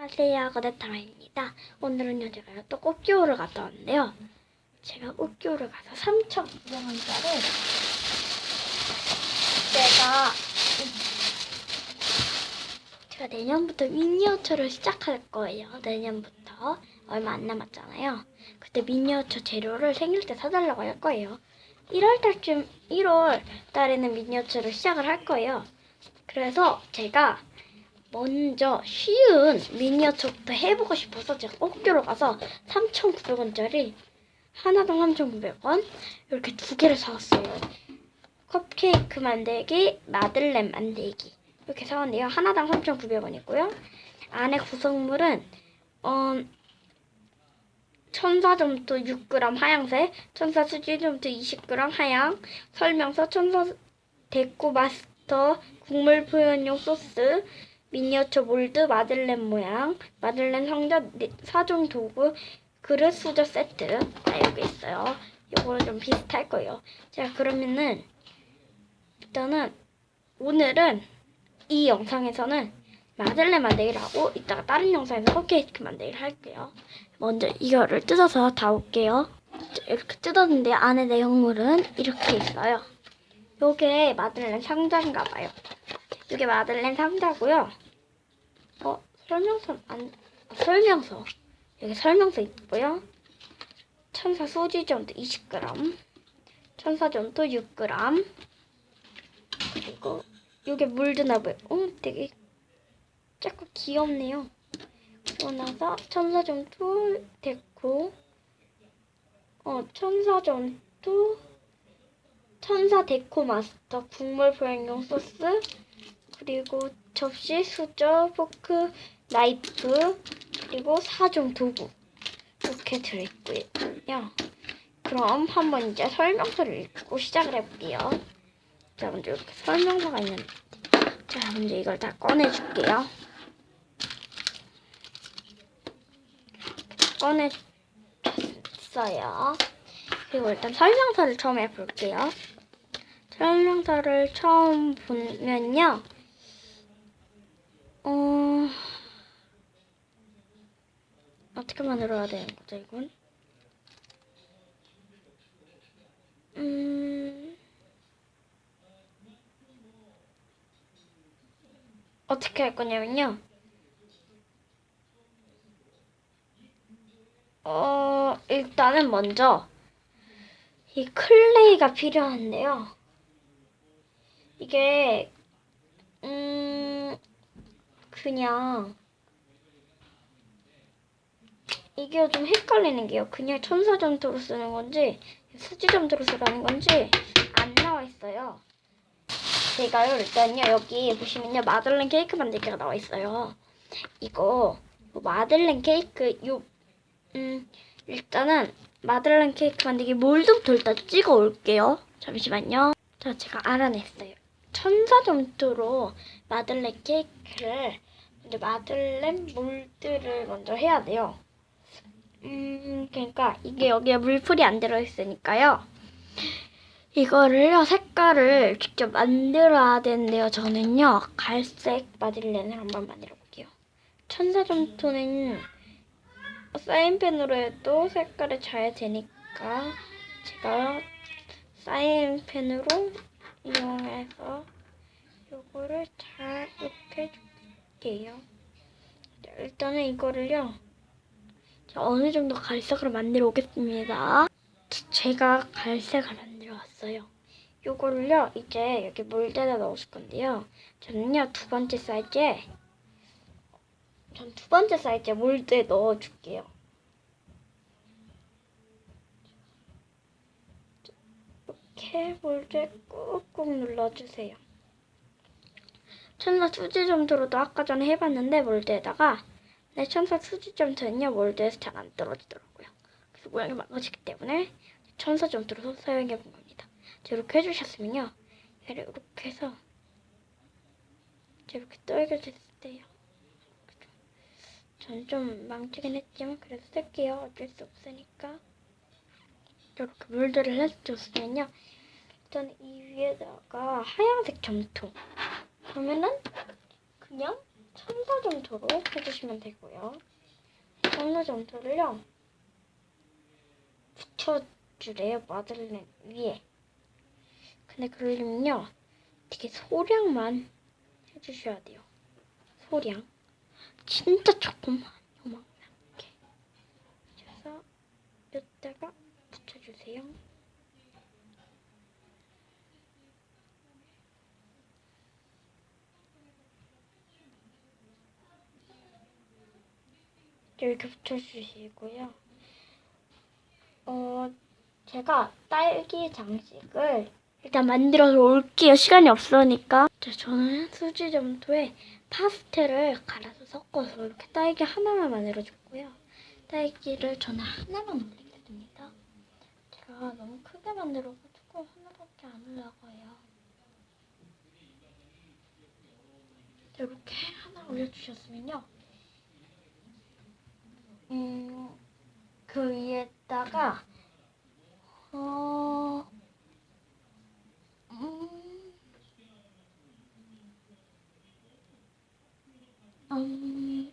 안녕하세요, 거대타마입니다. 오늘은요, 제가 또 꽃교를 갔다 왔는데요. 제가 꽃교를 가서 3,900원짜리 제가 제가 내년부터 미니어처를 시작할 거예요. 내년부터 얼마 안 남았잖아요. 그때 미니어처 재료를 생일 때 사달라고 할 거예요. 1월 달쯤 1월 달에는 미니어처를 시작을 할 거예요. 그래서 제가 먼저 쉬운 미니어처부터 해보고 싶어서 제가 꽃교로 가서 3,900원짜리 하나당 3,900원 이렇게 두 개를 사왔어요. 컵케이크 만들기, 마들렌 만들기 이렇게 사왔는데요. 하나당 3,900원이고요. 안에 구성물은 어, 천사 점토 6g 하양색, 천사 수지 점토 20g 하양, 설명서 천사 데코 마스터 국물 표현용 소스, 미니어처 몰드 마들렌 모양, 마들렌 상자 네- 사종 도구, 그릇 수저 세트 다 여기 있어요. 요거는 좀 비슷할 거예요. 자 그러면은 일단은 오늘은 이 영상에서는 마들렌 만들기를 하고 이따가 다른 영상에서 컵케이크 만들기를 할게요. 먼저 이거를 뜯어서 다 올게요. 자, 이렇게 뜯었는데 안에 내용물은 이렇게 있어요. 요게 마들렌 상자인가 봐요. 이게 마들렌 상자고요. 어 설명서 안 아, 설명서 여기 설명서 있고요. 천사 소지점도 20g, 천사점도 6g, 그리고 이게 물드나무요. 어 되게 자꾸 귀엽네요. 그러고 나서 천사점도 데코, 어 천사점도 천사 데코 마스터 국물 보양용 소스 그리고 접시, 수저, 포크, 나이프 그리고 사종 도구 이렇게 들어있고요. 그럼 한번 이제 설명서를 읽고 시작을 해볼게요. 자 먼저 이렇게 설명서가 있는데 자 먼저 이걸 다 꺼내줄게요. 꺼내줬어요. 그리고 일단 설명서를 처음 해볼게요. 설명서를 처음 보면요. 어... 어떻게 만들어야 되는 거죠, 이건? 음... 어떻게 할 거냐면요. 어, 일단은 먼저 이 클레이가 필요한데요. 이게 음 그냥 이게 좀 헷갈리는 게요. 그냥 천사점토로 쓰는 건지 수지점토로 쓰라는 건지 안 나와 있어요. 제가요 일단요 여기 보시면요 마들렌 케이크 만들기가 나와 있어요. 이거 뭐 마들렌 케이크 요 음 일단은 마들렌 케이크 만들기 몰드부터 일단 찍어 올게요. 잠시만요. 자 제가 알아냈어요. 천사점토로 마들렌 케이크를 먼저 마들렌 몰드를 먼저 해야 돼요. 음, 그러니까 이게 여기에 물풀이 안 들어있으니까요. 이거를요, 색깔을 직접 만들어야 되는데요. 저는요, 갈색 마들렌을 한번 만들어 볼게요. 천사점토는 사인펜으로 해도 색깔이 잘 되니까 제가 사인펜으로 이용해서 요거를 잘 해줄게요. 자, 일단은 이거를요. 자, 어느 정도 갈색으로 만들어 오겠습니다. 자, 제가 갈색을 만들어 왔어요. 요거를요, 이제 여기 몰드에다 넣으실 건데요. 저는요, 두 번째 사이즈에, 전 두 번째 사이즈에 몰드에 넣어줄게요. 이렇게 몰드에 꾹꾹 눌러주세요. 천사 수지 점토로도 아까 전에 해봤는데 몰드에다가 네, 천사 수지 점토는요 몰드에서 잘 안 떨어지더라고요. 그래서 모양이 망가지기 때문에 천사 점토로 사용해 본 겁니다. 자, 이렇게 해주셨으면요 얘를 이렇게 해서 자, 이렇게 떨겨졌을 때요. 전 좀 망치긴 했지만 그래도 쓸게요. 어쩔 수 없으니까 이렇게 몰드를 해줬으면요 일단 이 위에다가 하얀색 점토 그러면은 그냥 천사 점토로 해주시면 되고요. 천사 점토를요 붙여주래요 마들렌 위에. 근데 그러려면요 되게 소량만 해주셔야 돼요. 소량. 진짜 조금만 요만하게. 그래서 여기다가 붙여주세요. 이렇게 붙여주시고요. 어, 제가 딸기 장식을 일단 만들어서 올게요. 시간이 없으니까. 자, 저는 수지 점토에 파스텔을 갈아서 섞어서 이렇게 딸기 하나만 만들어줬고요. 딸기를 저는 하나만 올리겠습니다. 제가 너무 크게 만들어가지고 하나밖에 안 올라가요. 자, 이렇게 하나 올려주셨으면요. 음, 그 위에다가 어, 음, 음,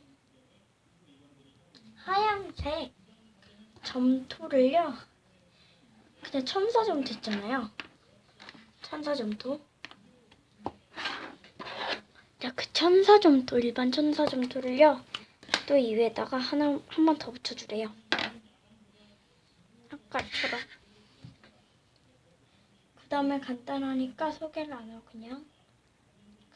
하얀색 점토를요. 그냥 천사 점토 있잖아요. 천사 점토. 자, 그 천사 점토, 일반 천사 점토를요. 또 이 위에다가 하나 한 번 더 붙여주래요. 아까처럼. 그 다음에 간단하니까 소개를 안 하고 그냥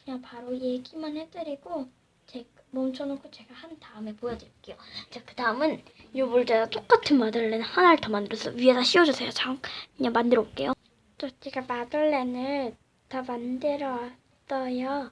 그냥 바로 얘기만 해드리고 제 멈춰놓고 제가 한 다음에 보여드릴게요. 자, 그 다음은 이 물에다 똑같은 마들렌 하나를 더 만들어서 위에다 씌워주세요. 잠깐 그냥 만들어 올게요. 또 제가 마들렌을 다 만들어 왔어요.